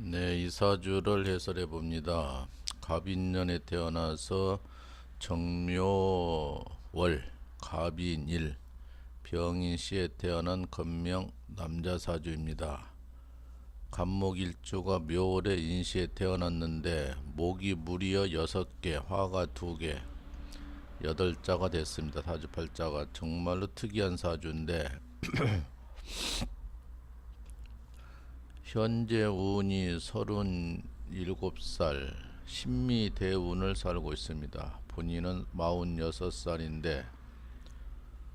네, 이 사주를 해설해 봅니다. 갑인년에 태어나서 정묘월, 갑인일, 병인시에 태어난 건명 남자 사주입니다. 간목일주가 묘월에 인시에 태어났는데 목이 무려 여섯 개, 화가 두 개, 여덟 자가 됐습니다. 사주팔자가 정말로 특이한 사주인데 현재 운이 37살 신미 대운을 살고 있습니다. 본인은 46살인데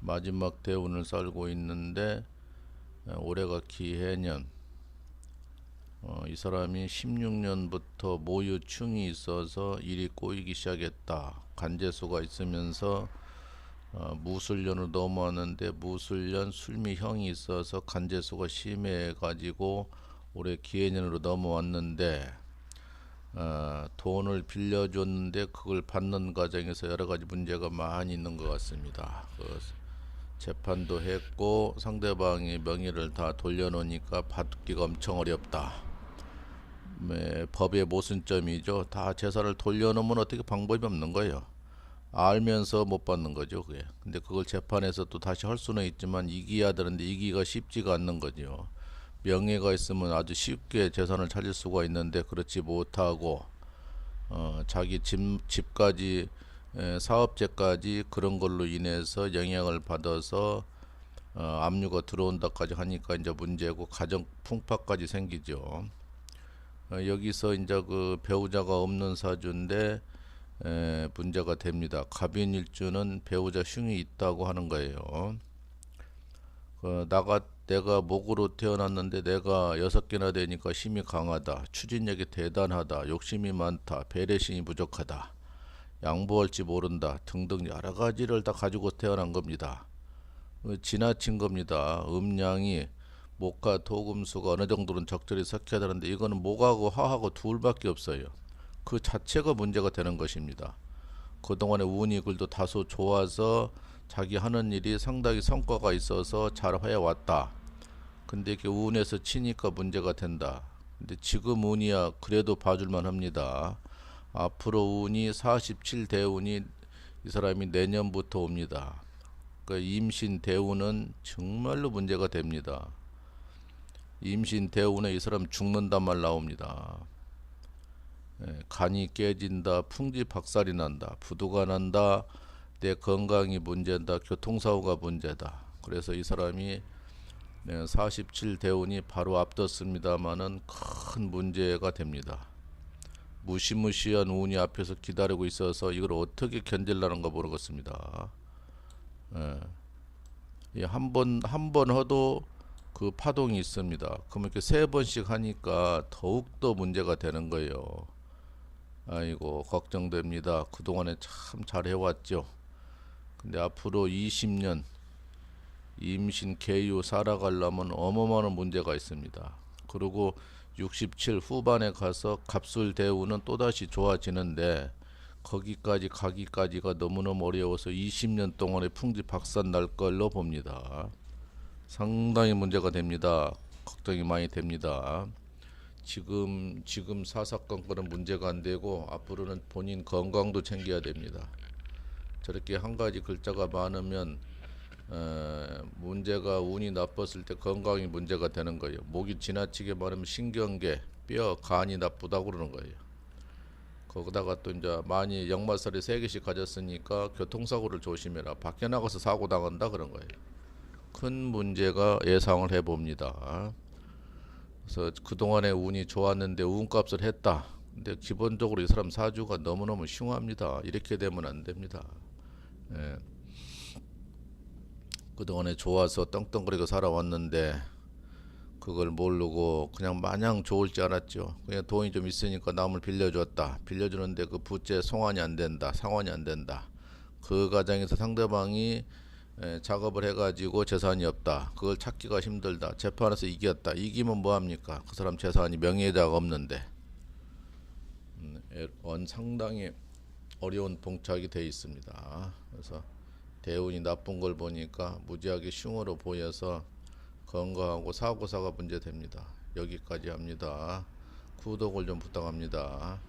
마지막 대운을 살고 있는데 어, 올해가 기해년 어, 이 사람이 16년부터 모유충이 있어서 일이 꼬이기 시작했다. 간제수가 있으면서 어, 무술년으로 넘어왔는데 무술년 술미형이 있어서 간제수가 심해가지고 올해 기해년으로 넘어왔는데 어, 돈을 빌려줬는데 그걸 받는 과정에서 여러 가지 문제가 많이 있는 것 같습니다. 그 재판도 했고 상대방의 명의를 다 돌려놓으니까 받기가 엄청 어렵다. 네, 법의 모순점이죠. 다 재산을 돌려놓으면 어떻게 방법이 없는 거예요. 알면서 못 받는 거죠, 그게. 근데 그걸 재판에서 또 다시 할 수는 있지만 이기야 되는데 이기가 쉽지가 않는 거죠. 명예가 있으면 아주 쉽게 재산을 찾을 수가 있는데 그렇지 못하고 어, 자기 집, 집까지 에, 사업체까지 그런 걸로 인해서 영향을 받아서 어, 압류가 들어온다까지 하니까 이제 문제고 가정 풍파까지 생기죠. 어, 여기서 이제 그 배우자가 없는 사주인데 에, 문제가 됩니다. 갑인일주는 배우자 흉이 있다고 하는 거예요. 그 나가 내가 목으로 태어났는데 내가 여섯 개나 되니까 힘이 강하다, 추진력이 대단하다, 욕심이 많다, 배려심이 부족하다, 양보할지 모른다 등등 여러 가지를 다 가지고 태어난 겁니다. 어, 지나친 겁니다. 음량이 목과 토금수가 어느 정도는 적절히 섞여야 되는데 이거는 목하고 화하고 둘밖에 없어요. 그 자체가 문제가 되는 것입니다. 그동안에 운이 글도 다소 좋아서 자기 하는 일이 상당히 성과가 있어서 잘 해왔다. 근데 이렇게 운에서 치니까 문제가 된다. 근데 지금 운이야 그래도 봐줄만 합니다. 앞으로 운이 47 대운이 이 사람이 내년부터 옵니다. 그 임신 대운은 정말로 문제가 됩니다. 임신 대운에 이 사람 죽는단 말 나옵니다. 예, 간이 깨진다, 풍지 박살이 난다, 부두가 난다, 내 건강이 문제다, 교통사고가 문제다. 그래서 이 사람이 47 대운이 바로 앞뒀습니다만은 큰 문제가 됩니다. 무시무시한 운이 앞에서 기다리고 있어서 이걸 어떻게 견딜라는가 모르겠습니다. 예. 한번 한번 해도 그 파동이 있습니다. 그러면 이렇게 세 번씩 하니까 더욱 더 문제가 되는 거예요. 아이고 걱정됩니다. 그동안에 참 잘 해왔죠. 근데 앞으로 20년 임신 개유 살아가려면 어마어마한 문제가 있습니다. 그리고 67 후반에 가서 갑술 대우는 또다시 좋아지는데 거기까지 가기까지가 너무너무 어려워서 20년 동안의 풍지 박산 날 걸로 봅니다. 상당히 문제가 됩니다. 걱정이 많이 됩니다. 지금 지금 사사건건은 문제가 안 되고 앞으로는 본인 건강도 챙겨야 됩니다. 저렇게 한 가지 글자가 많으면 에, 문제가 운이 나빴을 때 건강이 문제가 되는 거예요. 목이 지나치게 많으면 신경계, 뼈, 간이 나쁘다고 그러는 거예요. 거기다가 또 이제 많이 역마살이 세 개씩 가졌으니까 교통사고를 조심해라. 밖에 나가서 사고 당한다 그런 거예요. 큰 문제가 예상을 해봅니다. 그래서 그동안에 운이 좋았는데 운값을 했다. 근데 기본적으로 이 사람 사주가 너무너무 흉합니다. 이렇게 되면 안 됩니다. 예. 그동안에 좋아서 떵떵거리고 살아왔는데 그걸 모르고 그냥 마냥 좋을 줄 알았죠. 그냥 돈이 좀 있으니까 남을 빌려줬다. 빌려주는데 그 부채 송환이 안 된다. 상환이 안 된다. 그 과정에서 상대방이 에, 작업을 해가지고 재산이 없다. 그걸 찾기가 힘들다. 재판에서 이겼다. 이기면 뭐합니까? 그 사람 재산이 명예에다가 없는데. 음, 에, 원 상당히 어려운 봉착이 돼 있습니다. 그래서 대운이 나쁜 걸 보니까 무지하게 흉으로 보여서 건강하고 사고사가 문제됩니다. 여기까지 합니다. 구독을 좀 부탁합니다.